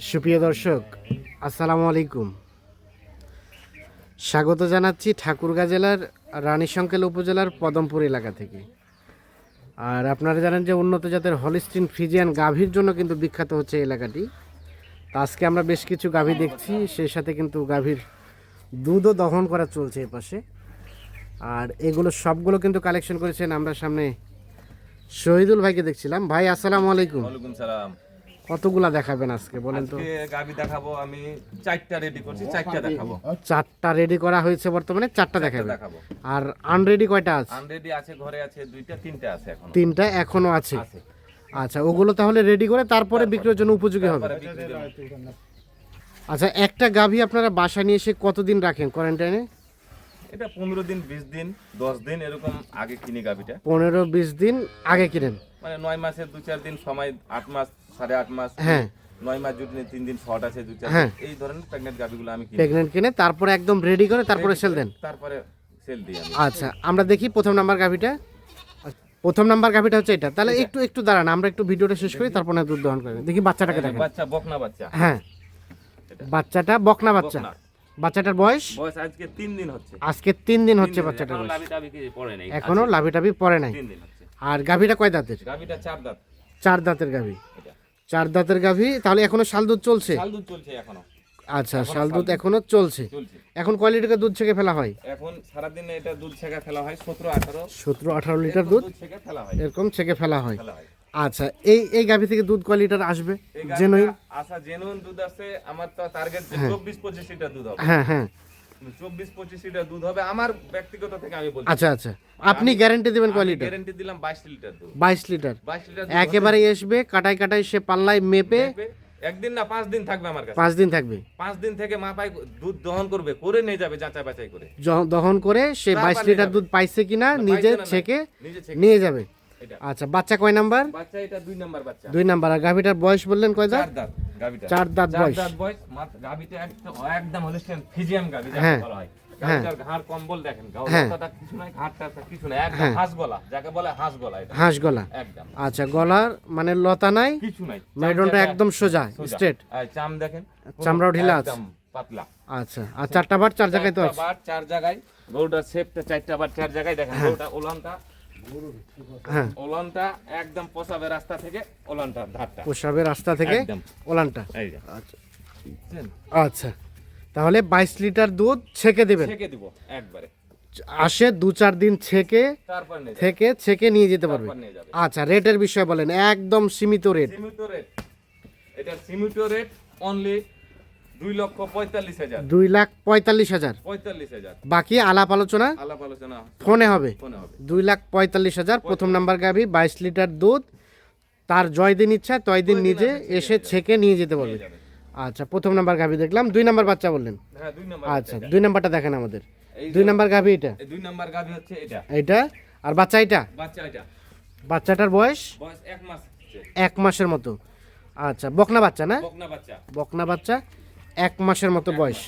সুপ্রিয় দর্শক, আসসালামু আলাইকুম। স্বাগত জানাচ্ছি ঠাকুরগাঁ জেলার রানীশঙ্কেল উপজেলার পদমপুর এলাকা থেকে। আর আপনারা জানেন যে উন্নত জাতের হলিস্টিন ফ্রিজিয়ান গাভীর জন্য কিন্তু বিখ্যাত হচ্ছে এলাকাটি। তা আজকে আমরা বেশ কিছু গাভী দেখছি, সেই সাথে কিন্তু গাভীর দুধও দহন করা চলছে এ পাশে আর এগুলো সবগুলো কিন্তু কালেকশন করেছেন আমরা সামনে শহীদুল ভাইকে দেখছিলাম। ভাই, আসসালামু আলাইকুম। ওয়ালাইকুম সালাম। কতগুলা দেখাবেন আজকে বলেন তো? আজকে গাবি দেখাবো আমি চারটা রেডি করছি চারটা দেখাবো। চারটা রেডি করা হয়েছে বর্তমানে চারটা দেখাবেন। দেখাবো। আর আনরেডি কয়টা আছে? আনরেডি আছে ঘরে আছে দুইটা তিনটা আছে এখন। তিনটা এখনও আছে? আচ্ছা ওগুলো তাহলে রেডি করে তারপরে বিক্রির জন্য উপযোগী হবে। আচ্ছা একটা গাভী আপনারা বাসা নিয়ে এসে কতদিন রাখেন কোয়ারেন্টাইনে এটা পনেরো দিন বিশ দিন দশ দিন এরকম আগে কিনি গাবিটা পনেরো বিশ দিন আগে কিনেন। মানে নয় মাসের দু চার দিন সময় আট মাস সাড়ে আট মাস হ্যাঁ। নয় মাস যদি তিন দিন শর্ট আছে দু চার হ্যাঁ। এই ধরনের প্রেগনেন্ট গাবিগুলো আমি কিনি। প্রেগনেন্ট কিনে তারপরে একদম রেডি করে তারপরে সেল দেন। তারপরে সেল দিই আমি। আচ্ছা আমরা দেখি প্রথম নাম্বার গাভীটা। প্রথম নাম্বার গাভীটা হচ্ছে এটা। তাহলে একটু একটু দাঁড়ান আমরা একটু ভিডিওটা শেষ করি তারপর দুধ দহন করেন। দেখি বাচ্চাটাকে দেখেন। বাচ্চা বকনা বাচ্চা। হ্যাঁ। বাচ্চাটা বকনা বাচ্চা। বাচ্চাটার বয়স? বয়স আজকে তিন দিন হচ্ছে। আজকে তিন দিন হচ্ছে বাচ্চাটার বয়স। লাভি পড়ে নাই। এখনও লাভি টাভি পরে নাই। তিন দিন হচ্ছে। আর গাভীটা কয় দাঁতের? গাবিটা চার দাঁত। চার দাঁতের গাভী। চার দাঁতের গাভী তাহলে এখনও শাল দুধ চলছে? শাল দুধ চলছে এখনও। আচ্ছা শাল দুধ এখনও চলছে। এখন কয় লিটার দুধ ছেঁকে ফেলা হয়? এখন সারাদিন এটা দুধ ছেঁকা ফেলা হয় সতেরো আঠারো। সতেরো আঠারো লিটার দুধ দুধ ছেঁকা ফেলা হয়। এরকম ছেঁকে ফেলা হয়। আচ্ছা এই এই গাভী থেকে দুধ কয় লিটার আসবে? জেনুইন আসা জেনুইন দুধ আছে আমার তো টার্গেট চব্বিশ পঁচিশ লিটার দুধ হবে। হ্যাঁ হ্যাঁ। চব্বিশ পঁচিশ লিটার দুধ হবে আমার ব্যক্তিগত থেকে আমি বলছি। আচ্ছা আচ্ছা। আপনি গ্যারান্টি দিবেন কয় লিটার? গ্যারেন্টি দিলাম বাইশ লিটার দুধ। বাইশ লিটার। বাইশ লিটার দুধ একেবারে আসবে কাটাই কাটাই সে পাল্লায় মেপে একদিন না পাঁচ দিন থাকবে আমার কাছে। পাঁচ দিন থাকবে। পাঁচ দিন থেকে মাপায় দুধ দহন করবে করে নিয়ে যাবে যাচাই বাছাই করে। দহন করে সে বাইশ লিটার দুধ পাইছে কিনা নিজে। ছেঁকে। নিয়ে যাবে। আচ্ছা বাচ্চা কয় নাম্বার? বাচ্চা এটা দুই নাম্বার বাচ্চা। দুই নাম্বার। আর গাভীটার বয়স বললেন কয় দাঁত? চার দাঁত চার দাঁত চার দাঁত বয়স একদম একদম হলিস্টিয়ান ফিজিয়াম গাবি যাকে হ্যাঁ, বলা হয়। হ্যাঁ। ঘাড় কম্বল দেখেন। কিছু নাই কিছু নাই একদম হাঁস গলা যাকে বলে হাঁস গলা এটা। হাঁস গলা। একদম। আচ্ছা গলার মানে লতা নাই? কিছু নাই। মেরুদণ্ডটা একদম সোজা। স্ট্রেট চাম দেখেন চামড়াও ঢিলা আছে। পাতলা। আচ্ছা আর চারটা বার চার জায়গায় তো আছে? চার জায়গায় শেপটা চারটা বার চার জায়গায় দেখেন গরুটা ওলানটা হ্যাঁ। ওলানটা একদম পোষাবে রাস্তা থেকে ওলানটা ধারটা। পোশাবের রাস্তা থেকে ওলানটা। আচ্ছা। আচ্ছা। তাহলে বাইশ লিটার দুধ ছেঁকে দেবেন। ছেঁকে দিব একবারে। আসে দু চার দিন ছেঁকে থেকে ছেঁকে নিয়ে যেতে পারবে। আচ্ছা রেটের বিষয় বলেন। একদম সীমিত রেট। সিমিটো রেট। এটা সিমিটো রেট অনলি দুই লক্ষ পঁয়তাল্লিশ হাজার। দুই লাখ পঁয়তাল্লিশ হাজার। পঁয়তাল্লিশ হাজার। বাকি আলাপ আলোচনা? আলাপ আলোচনা ফোনে হবে। ফোনে হবে। দুই লাখ পঁয়তাল্লিশ হাজার। প্রথম নাম্বার গাভি বাইশ লিটার দুধ। তার জয় দিন ইচ্ছা তয় দিন নিজে এসে ছেঁকে নিয়ে যেতে পারবে আচ্ছা প্রথম নাম্বার গাভি দেখলাম। দুই নাম্বার বাচ্চা বললেন। হ্যাঁ আচ্ছা দুই নাম্বারটা দেখেন আমাদের। দুই নাম্বার গাভি এটা। দুই নম্বর গাভি হচ্ছে এটা। এটা। আর বাচ্চা এটা? বাচ্চা এটা। বাচ্চাটার বয়স? বয়স এক মাস। এক মাসের মতো। আচ্ছা বকনা বাচ্চা না? বকনা বাচ্চা। বকনা বাচ্চা। এক মাসের মতো বয়স।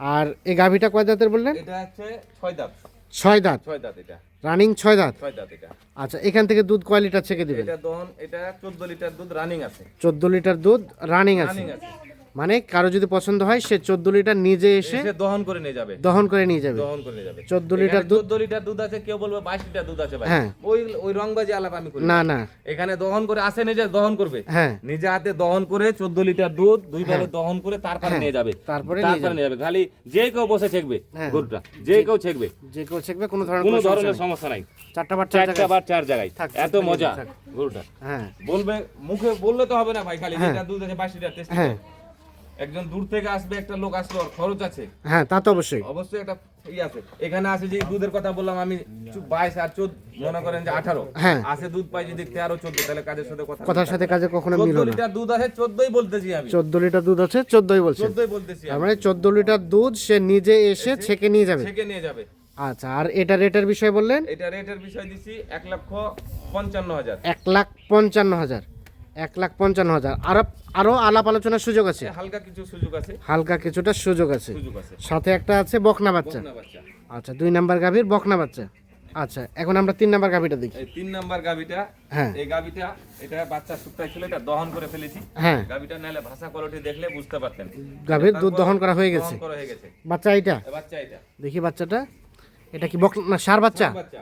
আর এই গাভীটা কয় দাঁতের বললেন? এটা হচ্ছে ছয় দাঁত। ছয় দাঁত? ছয় দাঁত এটা। রানিং ছয় দাঁত? ছয় দাঁত এটা। আচ্ছা এখান থেকে দুধ কয় লিটার ছেঁকে দিবেন? এটা দন এটা চোদ্দ লিটার দুধ রানিং আছে। চোদ্দ লিটার দুধ রানিং আছে। রানিং আছে। মানে কারও যদি পছন্দ হয় সে চোদ্দ লিটার নিজে এসে দহন করে নিয়ে যাবে। দহন করে নিয়ে যাবে। দহন করে নিয়ে যাবে। 14 লিটার দুধ- চোদ্দ লিটার দুধ আছে কেউ বলবে বাইশ লিটার দুধ আছে ভাই। হ্যাঁ। ওই ওই রংবাজি আলাপ আমি করি। না না। এখানে দহন করে আসে নিজে দহন করবে। হ্যাঁ। নিজে হাতে দহন করে চোদ্দ লিটার দুধ দুই বেলা দহন করে তারপরে নিয়ে যাবে। তারপরে নিয়ে তারপরে নিয়ে যাবে। খালি যে কেউ বসে ছেকবে হ্যাঁ। গরুটা যে কেউ ছেকবে যে কেউ ছেঁকবে কোনো ধরনের কোনো ধরনের সমস্যা নাই। চারটা বার চার চারটা জায়গায়- বার চার জায়গায়। এত মজা। গরুটা হ্যাঁ। বলবে মুখে বললে তো হবে না ভাই খালি হ্যাঁ। যেটা দুধ আছে বাইশ লিটার টেস্ট হ্যাঁ। একজন দূর থেকে আসবে একটা লোক আসলো ওর খরচ আছে। হ্যাঁ তা তো অবশ্যই। অবশ্যই একটা ই আছে। এখানে আছে যে দুধের কথা বললাম আমি বাইশ আর চোদ্দ মনে করেন যে আঠারো। হ্যাঁ। আছে দুধ পাই যদি তেরো চোদ্দ তাহলে কাজের সাথে কথা কথার সাথে কাজে কখনো মিল না। লিটার দুধ আছে চোদ্দই বলতেছি আমি। চোদ্দ লিটার দুধ আছে চোদ্দই বলছে। চোদ্দই বলতেছি মানে চোদ্দ লিটার দুধ সে নিজে এসে ছেঁকে নিয়ে যাবে। ছেঁকে নিয়ে যাবে। আচ্ছা আর এটা রেটের বিষয় বললেন? এটা রেটের বিষয় দিছি এক লক্ষ পঞ্চান্ন হাজার। এক লাখ পঞ্চান্ন হাজার। এক লাখ পঞ্চান্ন হাজার। আরও আরও আলাপ আলোচনার সুযোগ আছে? হালকা কিছু সুযোগ আছে। হালকা কিছুটা সুযোগ আছে। সাথে একটা আছে বকনা বাচ্চা। আচ্ছা দুই নাম্বার গাভীর বকনা বাচ্চা। আচ্ছা এখন আমরা তিন নাম্বার গাভিটা দেখি। তিন নাম্বার গাভিটা হ্যাঁ। এই গাভিটা এটা বাচ্চা শুকতাই ছিল এটা দহন করে ফেলেছি। হ্যাঁ। গাভিটা ভাষা কোয়ালিটি দেখলে বুঝতে পারতেন। গাভীর দুধ দহন করা হয়ে গেছে। করা হয়ে গেছে। বাচ্চা এইটা? বাচ্চা এটা দেখি বাচ্চাটা। এটা কি বক না সার বাচ্চা? বাচ্চা।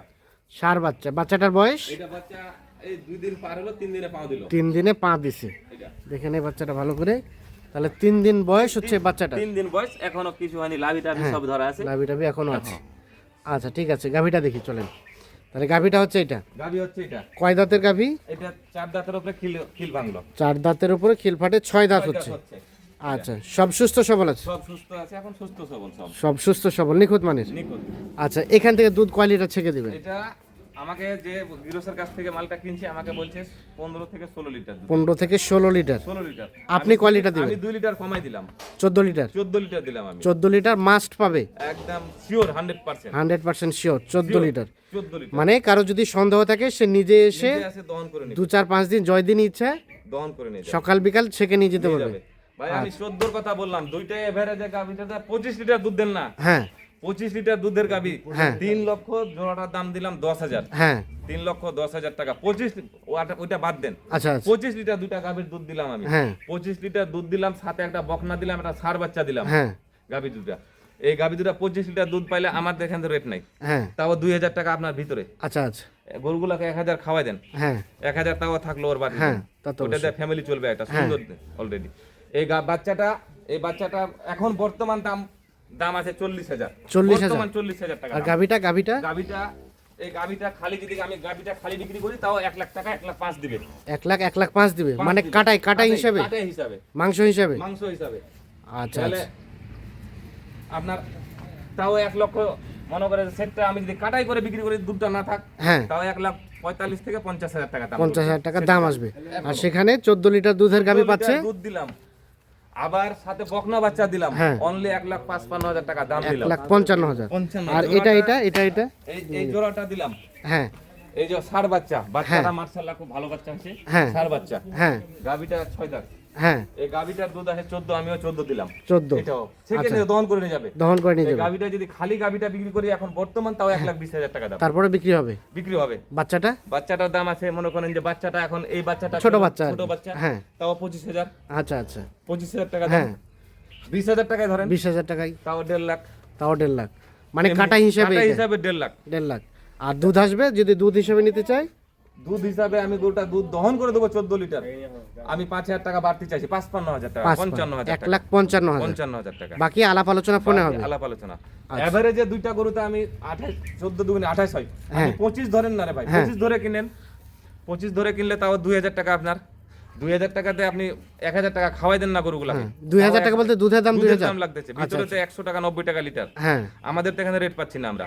সার বাচ্চা। বাচ্চাটার বয়স? এটা বাচ্চা এই দুই দিন পার হলো তিন দিনে পাও দিল। তিন দিনে পা দিছে। এটা। দেখে নেই বাচ্চাটা ভালো করে। তাহলে তিন দিন বয়স হচ্ছে বাচ্চাটা তিন দিন বয়স এখনও কিছু হয়নি লাভি টাভি হ্যাঁ। সব ধরা আছে। এখনও আছে। আচ্ছা। ঠিক আছে গাভিটা দেখি চলেন। তাহলে গাভিটা হচ্ছে এটা। গাভি হচ্ছে এটা। কয় দাঁতের গাভি? এটা চার দাঁতের উপরে খিল খিল ভাঙলো। চার দাঁতের উপরে খিল ফাটে ছয় দাঁত হচ্ছে। আচ্ছা সব সুস্থ সবল আছে? সব সুস্থ আছে এখন সুস্থ সবল সব সুস্থ সবল নিখুঁত মানের? নিখুঁত। আচ্ছা এখান থেকে দুধ কয় লিটার ছেঁকে দিবেন? এটা আমাকে যে গিরসের কাছ থেকে মালটা কিনছে আমাকে বলছে পনেরো থেকে ষোলো লিটার। পনেরো থেকে ষোলো লিটার? ষোলো লিটার। আপনি কয় লিটার দিবেন? আমি দুই লিটার কমাই দিলাম। চোদ্দ লিটার? চোদ্দ লিটার দিলাম আমি। চোদ্দ লিটার মাস্ট পাবে? একদম sure hundred percent hundred percent sure চোদ্দ লিটার। চোদ্দ লিটার। মানে কারও যদি সন্দেহ থাকে সে নিজে এসে দহন করে নিবে। দু চার পাঁচ দিন জয় দিন ইচ্ছে দহন করে নিয়ে সকাল বিকাল ছেঁকে নিয়ে যেতে পারবে। ভাই আমি চোদ্দোর কথা বললাম দুইটা এভারেজে গাভিটা পঁচিশ লিটার দুধ দেন না। হ্যাঁ। পঁচিশ লিটার দুধের গাভি। হ্যাঁ। তিন লক্ষ জোড়াটার দাম দিলাম দশ হাজার। হ্যাঁ। তিন লক্ষ দশ হাজার টাকা। পঁচিশ ওইটা বাদ দেন। আচ্ছা আচ্ছা। পঁচিশ লিটার দুইটা গাভীর দুধ দিলাম আমি। হ্যাঁ। পঁচিশ লিটার দুধ দিলাম সাথে একটা বকনা দিলাম একটা সার বাচ্চা দিলাম। হ্যাঁ। গাভী দুটা এই গাভী দুটা পঁচিশ লিটার দুধ পাইলে আমার দেখেন তো রেট নাই। হ্যাঁ। তাও দুই হাজার টাকা আপনার ভিতরে। আচ্ছা আচ্ছা। গরুগুলাকে এক হাজার খাওয়াই দেন। এক হাজার টাকা থাকল ওর বাড়ি ওটা দিয়ে ফ্যামিলি চলবে একটা সুন্দর অলরেডি এই বাচ্চাটা এই বাচ্চাটা এখন বর্তমান দাম দাম আছে চল্লিশ হাজার। 40,000 বর্তমান চল্লিশ হাজার টাকা আর গাভিটা গাভিটা? গাভিটা এই গাভিটা খালি যদি আমি গাভিটা খালি বিক্রি করি তাও এক লাখ টাকা এক লাখ পাঁচ দিবে। এক লাখ এক লাখ পাঁচ দিবে। মানে কাটাই কাটাই হিসাবে? কাটাই হিসাবে। মাংস হিসাবে? মাংস হিসাবে। আচ্ছা তাহলে আচ্ছা। আপনার তাও এক লক্ষ মনে করে সেটটা আমি যদি কাটাই করে বিক্রি করি দুধটা না থাক হ্যাঁ। তাও এক লাখ পঁয়তাল্লিশ থেকে পঞ্চাশ হাজার টাকা পঞ্চাশ হাজার টাকা দাম আসবে। আর সেখানে চোদ্দ লিটার দুধের গাভি পাচ্ছে? দুধ দিলাম। আবার সাথে বকনা বাচ্চা দিলাম। হ্যাঁ। অনলি এক লাখ পাঁচপান্ন হাজার টাকা দাম দিলাম। লাখ পঞ্চান্ন হাজার। আর এটা এটা এটা এটা? এই জোড়াটা দিলাম। হ্যাঁ। এই যে ষাট বাচ্চা। বাচ্চাটা মার্শাল্লাহ খুব ভালো বাচ্চা আছে হ্যাঁ। সার বাচ্চা। হ্যাঁ। গাভিটা ছয় দাঁত। হ্যাঁ। এই গাভিটার দুধ আছে চোদ্দ আমিও চোদ্দ দিলাম। চোদ্দ। এটাও। সেকেন্ডে দহন করে নিয়ে যাবে। দহন করে নিয়ে যাবে। গাভিটা যদি খালি গাভিটা বিক্রি করি এখন বর্তমান তাও এক লাখ বিশ হাজার টাকা দাম। তারপরে বিক্রি হবে? বিক্রি হবে। বাচ্চাটা? বাচ্চাটার দাম আছে মনে করেন যে বাচ্চাটা এখন এই বাচ্চাটা ছোট বাচ্চা ছোট বাচ্চা হ্যাঁ। তাও পঁচিশ হাজার। আচ্ছা আচ্ছা। পঁচিশ হাজার টাকা দাম। হ্যাঁ। বিশ হাজার টাকায় ধরেন। বিশ হাজার টাকায়। তাও দেড় লাখ। তাও দেড় লাখ। মানে কাটা হিসাবে কাটা হিসাবে দেড় লাখ। দেড় লাখ। আর দুধ আসবে যদি দুধ হিসাবে নিতে চাই দুধ হিসাবে আমি গরুটা দুধ দহন করে দেবো চোদ্দ লিটার। আমি পাঁচ হাজার টাকা বাড়তি চাইছি পাঁচপান্ন হাজার টাকা পাঁচ পঞ্চান্ন হাজার এক টাকা। লাখ পঞ্চান্ন হাজার। পঞ্চান্ন হাজার টাকা। বাকি আলাপ আলোচনা ফোনে হবে। আচ্ছা। আলাপ আলোচনা। এভারেজে দুইটা গরুতে আমি আঠাশ চোদ্দ দুগুণে আঠাশ হয়। আপনি হ্যাঁ। পঁচিশ ধরেন না রে ভাই হ্যাঁ। পঁচিশ ধরে কিনেন। পঁচিশ ধরে কিনলে তাও দুই হাজার টাকা আপনার। দুই হাজার টাকাতে আপনি এক হাজার টাকা খাওয়াই দেন না গরুগুলাকে। দুই হাজার টাকা বলতে দুধের দাম দুই দুধের হাজার। দাম লাগতেছে। ভিতরে তো একশো টাকা নব্বই টাকা লিটার। হ্যাঁ। আমাদের তো এখানে রেট পাচ্ছি না আমরা।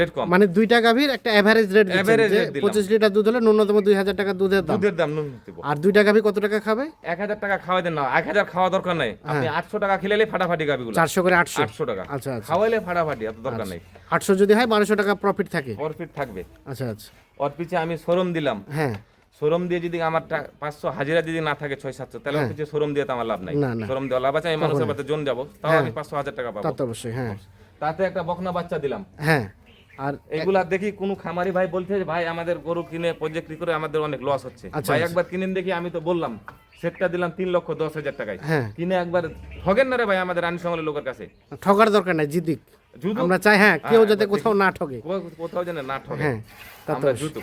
রেট কম। মানে দুইটা গাভীর একটা এভারেজ রেট rate পঁচিশ লিটার দুধ হলে ন্যূনতম দুই হাজার টাকা দুধের দাম। দুধের দাম আর দুইটা গাভী কত টাকা খাবে? এক হাজার টাকা খাওয়াই দেন না এক হাজার খাওয়া দরকার নাই। আপনি আটশো টাকা খেলে ফাটাফাটি চারশো করে আটশো। আটশো টাকা। আচ্ছা আচ্ছা। খাওয়াইলে ফাটাফাটি এত দরকার নেই। আটশো যদি হয় বারোশো টাকা প্রফিট থাকে। প্রফিট থাকবে। আচ্ছা আচ্ছা। ওর পিছে আমি শোরুম দিলাম। হ্যাঁ। শোরুম দিয়ে যদি আমার পাঁচশো হাজিরা যদি না থাকে ছয় সাতশো তাহলে ওর শোরুম দিয়ে তো আমার লাভ নাই। শোরুম দেওয়া লাভ আছে আমি মানুষের বাড়িতে জন যাব তাও আমি পাঁচশো হাজার টাকা পাবো। অবশ্যই হ্যাঁ। তাতে একটা বকনা বাচ্চা দিলাম। হ্যাঁ। আর এগুলা দেখি কোনো খামারি ভাই বলছে ভাই আমাদের গরু কিনে প্রজেক্ট করে আমাদের অনেক লস হচ্ছে। আচ্ছা, ভাই আচ্ছা। একবার কিনেন দেখি আমি তো বললাম সেটটা দিলাম তিন লক্ষ দশ হাজার টাকায়। হ্যাঁ। কিনে একবার ঠগেন না রে ভাই আমাদের রানী সঙ্গলের লোকের কাছে। ঠকার দরকার নাই জিদিক আমরা চাই হ্যাঁ কেউ যাতে কোথাও না ঠকে কোথাও যেন না ঠগে। হ্যাঁ আমরা অবশ্যই।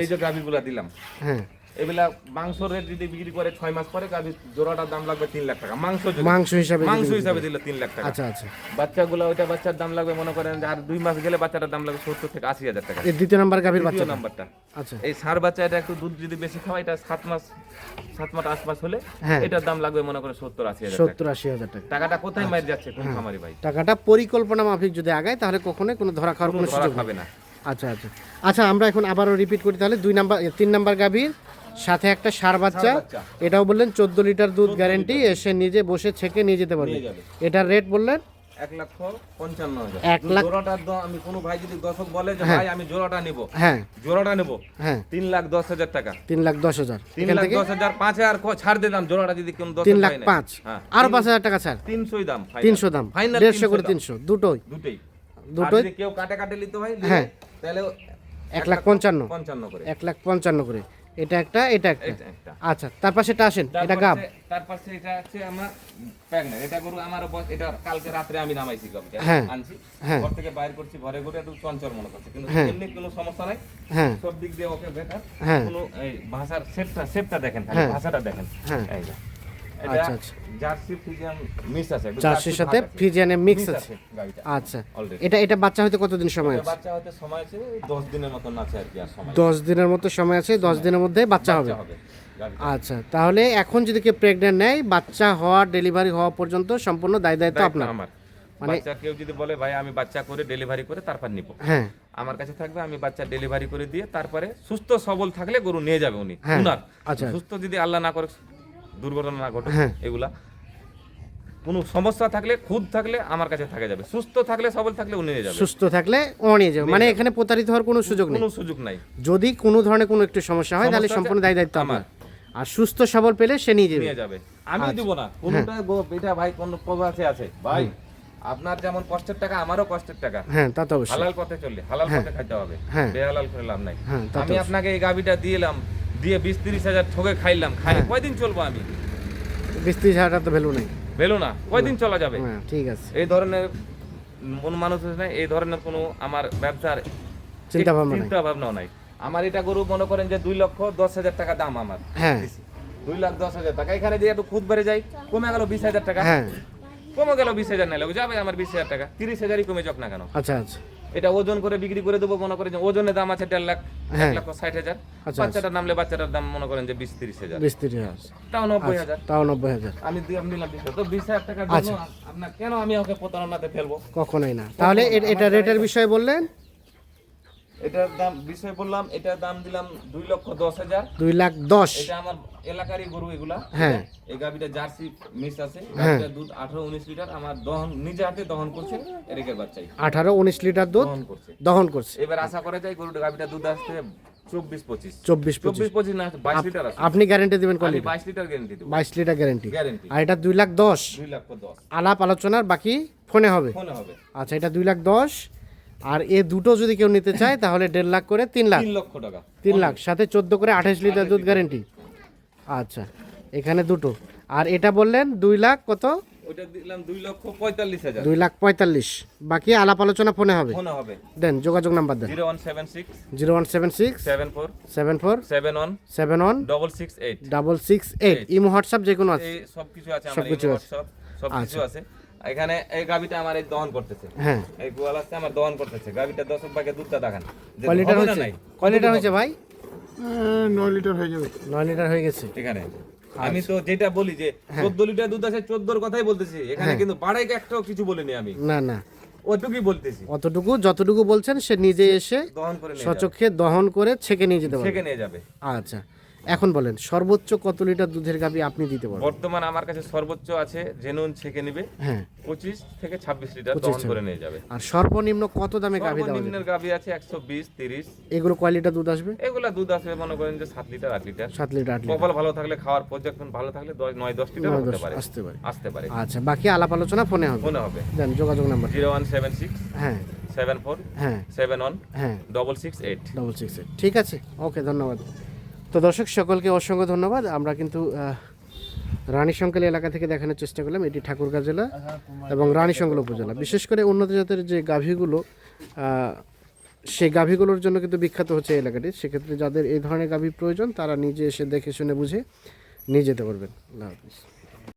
এই যে গাবিগুলা দিলাম। হ্যাঁ। এগুলা মাংস রেট যদি বিক্রি করে ছয় মাস পরে জোড়াটার দাম লাগবে তিন লাখ টাকা। মাংস মাংস হিসাবে মাংস হিসাবে দিলে তিন লাখ টাকা। আচ্ছা আচ্ছা। বাচ্চাগুলো ওইটা বাচ্চার দাম লাগবে মনে করেন আর দুই মাস গেলে বাচ্চাটার দাম লাগবে সত্তর থেকে আশি হাজার টাকা। এই দ্বিতীয় নাম্বার গাভীর বাচ্চা নাম্বারটা। আচ্ছা। এই সার বাচ্চা এটা একটু দুধ যদি বেশি খাওয়া এটা সাত মাস সাত মাস আট মাস হলে হ্যাঁ। এটার দাম লাগবে মনে করেন সত্তর আশি হাজার সত্তর আশি হাজার টাকা। টাকাটা কোথায় মার যাচ্ছে? হ্যাঁ। কোন খামারি ভাই? টাকাটা পরিকল্পনা মাফিক যদি আগায় তাহলে কখনোই কোনো ধরা খাওয়ার কোনো সুযোগ। খাবে না। আচ্ছা আচ্ছা। আচ্ছা আমরা এখন আবারও রিপিট করি তাহলে দুই নাম্বার তিন নাম্বার গাভীর সাথে একটা সার বাচ্চা। এটাও বললেন চোদ্দ লিটার দুধ গ্যারেন্টি এসে নিজে বসে ছেঁকে নিয়ে যেতে পারবে। এটার রেট বললেন? এক লক্ষ পঞ্চান্ন হাজার। এক লাখ- আমি কোনো ভাই যদি দর্শক বলে যে ভাই আমি জোড়াটা নিব। হ্যাঁ। জোড়াটা নেব। হ্যাঁ। তিন লাখ দশ হাজার টাকা। তিন লাখ দশ হাজার। তিন লাখ দশ হাজার পাঁচ ছাড় দিলাম জোড়াটা যদি কোন তিন লাখ পাঁচ। হ্যাঁ। আরও পাঁচ হাজার টাকা ছাড়। তিনশোই দাম তিনশো দাম। দেড়শো করে তিনশো। দুটোই। দুটোই। দুটোই? কেউ কাটে কাটে নিতে হয় হ্যাঁ। তাহলে এক লাখ পঞ্চান্ন। পঞ্চান্ন করে। এক লাখ পঞ্চান্ন করে। এটা একটা এটা একটা আচ্ছা তার পাশেটা আসেন এটা গাব তার পাশে এটা আছে আমার প্যাগনার এটা গরু আমার বস এটা কালকে রাত্রে আমি নামাইছি গাবিটা হ্যাঁ। আনছি হ্যাঁ। ঘর থেকে বাইরে করছি ঘরে ঘুরে একটু চঞ্চল মনে করছে কিন্তু হ্যাঁ। এমনি কোনো সমস্যা নাই হ্যাঁ সব দিক দিয়ে ওকে বেটার হ্যাঁ। কোনো এই ভাষার শেপটা শেপটা দেখেন। ভাষাটা দেখেন হ্যাঁ। এই। এটা। জার্সি ফ্রিজিয়ান মিক্স আছে জার্সির সাথে ফ্রিজিয়ানের মিক্স আছে আচ্ছা। এটা এটা বাচ্চা হতে কতদিন সময় আছে? বাচ্চা হতে সময় আছে দশ দিনের মতন আছে আর কি আর সময় দশ দিনের মতো সময় আছে দশ দিনের মধ্যে বাচ্চা হবে বাচ্চা হবে। গাবিটা। আচ্ছা তাহলে এখন যদি কেউ নেয় বাচ্চা হওয়া ডেলিভারি হওয়া পর্যন্ত সম্পূর্ণ দায় দায়িত্ব আপনার। আমার। মানে- কেউ যদি বলে ভাই আমি বাচ্চা করে ডেলিভারি করে তারপর নিব। হ্যাঁ। আমার কাছে থাকবে আমি বাচ্চা ডেলিভারি করে দিয়ে তারপরে সুস্থ সবল থাকলে গরু নিয়ে যাবে উনি হ্যাঁ, উনার আচ্ছা। সুস্থ যদি আল্লাহ না করে দুর্ঘটনা না ঘটে হ্যাঁ। এগুলা। কোনো সমস্যা থাকলে খুদ থাকলে আমার কাছে থাকে যাবে। সুস্থ থাকলে সবল থাকলে উনি যাবে। সুস্থ থাকলে ও নিয়ে যাবে। মানে এখানে প্রতারিত হওয়ার কোনো সুযোগ নেই। কোনো সুযোগ নাই। যদি কোনো ধরনের কোনো একটু সমস্যা হয় তাহলে সম্পূর্ণ দায় দায়িত্ব আমার। আর সুস্থ সবল পেলে সে নিয়ে যাবে। নিয়ে যাবে। আমি আচ্ছা। দিব না। কোনটা গো- এটা ভাই কোন প্রবাসে আছে? ভাই আপনার যেমন কষ্টের টাকা আমারও কষ্টের টাকা। হ্যাঁ তা তো অবশ্যই। হালাল পথে চললে হালাল পথে খাইতে হবে। হ্যাঁ। বেহালাল করে লাভ নাই। হ্যাঁ, আমি আপনাকে এই গাবিটা দিয়েলাম দিয়ে বিশ তিরিশ হাজার ঠকে খাইলাম খাই। হ্যাঁ। কয়দিন চলবো আমি? বিস্তির ছাড়া তো ভ্যালু নেই। বেলো না? কয়দিন চলা যাবে? হ্যাঁ ঠিক আছে। এই ধরনের কোন মানুষ নাই? এই ধরনের কোনো আমার ব্যবসার চিন্তা ভাবনা চিন্তা ভাবনাও নাই। আমার এটা গরু মনে করেন যে দুই লক্ষ দশ হাজার টাকা দাম আমার। হ্যাঁ। দুই লাখ দশ হাজার টাকা। এখানে যে একটু খুদ বেড়ে যায় কমে গেল বিশ হাজার টাকা। হ্যাঁ। কমে গেল বিশ হাজার নাইলে যাবে আমার বিশ হাজার টাকা। তিরিশ হাজারই কমে যাক না কেন? আচ্ছা আচ্ছা। এটা ওজন করে বিক্রি করে দেবো মনে করেন ওজনের দাম আছে দেড় লাখ এক হ্যাঁ। ষাট হাজার। আচ্ছা। বাচ্চাটার নামলে বাচ্চাটার দাম মনে করেন যে বিশ তিরিশ হাজার। বিস্তির আছে তাও নব্বই হাজার। তাও নব্বই হাজার। আমি নিলাম তো বিশ হাজার টাকার আচ্ছা। জন্য আপনার কেন আমি ওকে প্রতারণাতে ফেলব? কখনোই না। তাহলে এটা রেটের বিষয়ে বললেন? এটার দাম বিষয় বললাম এটার দাম দিলাম দুই লক্ষ দশ হাজার। দুই লাখ দশ। এটা আমার এলাকারই গরু এগুলা। হ্যাঁ। এই গাভিটা জার্সি মিক্স আছে। গাভিটা দুধ আঠারো উনিশ লিটার। আমার দহন নিজে হাতে দহন করছে এরিকের বাচ্চাই। আঠারো উনিশ লিটার দুধ দহন করছে। দহন করছে। এবার আশা করা যায় গরুটা গাভিটা দুধ আসতে চব্বিশ পঁচিশ। চব্বিশ চব্বিশ পঁচিশ না বাইশ লিটার আপনি গ্যারেন্টি দিবেন কোয়ালিটি? বাইশ লিটার গ্যারেন্টি বাইশ লিটার গ্যারেন্টি গ্যারেন্টি আর এটা দুই লাখ দশ। দুই দশ। আলাপ আলোচনার বাকি ফোনে হবে। ফোনে হবে। আচ্ছা এটা দুই লাখ দশ। আর এ দুটো যদি কেউ নিতে চায় তাহলে দেড় লাখ করে তিন লাখ। তিন লক্ষ টাকা। তিন লাখ সাথে চোদ্দ করে আঠাশ লিটার দুধ গ্যারেন্টি আচ্ছা এখানে দুটো। আর এটা বললেন দুই লাখ কত? ওইটা দিলাম দুই লক্ষ পঁয়তাল্লিশ হাজার। দুই লাখ পঁয়তাল্লিশ। বাকি আলাপ আলোচনা ফোনে হবে? ফোনে হবে। দেন যোগাযোগ নাম্বার দেন। Zero one seven six zero one seven six seven four seven four seven one seven one double six eight. Double six eight. Imo WhatsApp যে কোনো আছে? সব কিছু আছে সবকিছু ইমো, আছে। সব কিছু আছে। এখানে এই গাবিটা আমার এই দহন করতেছে। হ্যাঁ। এই গোয়াল আছে আমার দহন করতেছে। গাবিটা দশক ভাগে দুধটা দেখান। যে লিটার হবে হয়েছে? নাই? কয় লিটার হয়েছে ভাই? নয় লিটার হয়ে যাবে। 9 লিটার হয়ে গেছে। এখানে। আমি তো যেটা বলি যে হ্যাঁ। চোদ্দ লিটার দুধ আছে চোদ্দোর কথাই বলতেছি। এখানে কিন্তু বাড়াই একটাও কিছু বলিনি আমি। না না। অতটুকুই বলতেছি। অতটুকু যতটুকু বলছেন সে নিজে এসে দহন করে সচক্ষে দহন করে ছেকে নিয়ে যেতে পারবে। থেকে নিয়ে যাবে। আচ্ছা। এখন বলেন সর্বোচ্চ কত লিটার দুধের গাবি আপনি দিতে পারবেন? বর্তমান আমার কাছে সর্বোচ্চ আছে জেনুন ছেকে নিবে হ্যাঁ। পঁচিশ থেকে ছাব্বিশ লিটার 25 দহন করে নিয়ে যাবে। আর সর্বনিম্ন কত দামে গাভি দেওয়া যাবে সর্বনিম্নের গাভি আছে একশো বিশ তিরিশ। এগুলো কয় লিটার দুধ আসবে? এগুলো দুধ আসবে মনে করেন যে সাত লিটার আট লিটার। সাত লিটার আট লিটার। কপাল ভালো থাকলে খাওয়ার পর্যবেক্ষণ ভালো থাকলে দশ নয় দশ লিটার হতে পারে। আসতে পারে। আসতে পারে। আচ্ছা বাকি আলাপ আলোচনা ফোনে হবে। মনে হবে। দেন যোগাযোগ number. Zero one seven six হ্যাঁ। সেভেন ফোর হ্যাঁ। সেভেন ওয়ান হ্যাঁ। Double six eight. Double six eight. ঠিক আছে? ওকে ধন্যবাদ। তো দর্শক, সকলকে অসংখ্য ধন্যবাদ। আমরা কিন্তু রানী সংকল এলাকা থেকে দেখানোর চেষ্টা করলাম। এটি ঠাকুরগাঁ জেলা এবং রানী সংকল উপজেলা। বিশেষ করে উন্নত জাতের যে গাভীগুলো সেই গাভীগুলোর জন্য কিন্তু বিখ্যাত হচ্ছে এই এলাকাটি। সেক্ষেত্রে যাদের এই ধরনের গাভী প্রয়োজন, তারা নিজে এসে দেখে শুনে বুঝে নিয়ে যেতে পারবেন। আল্লাহ হাফিজ।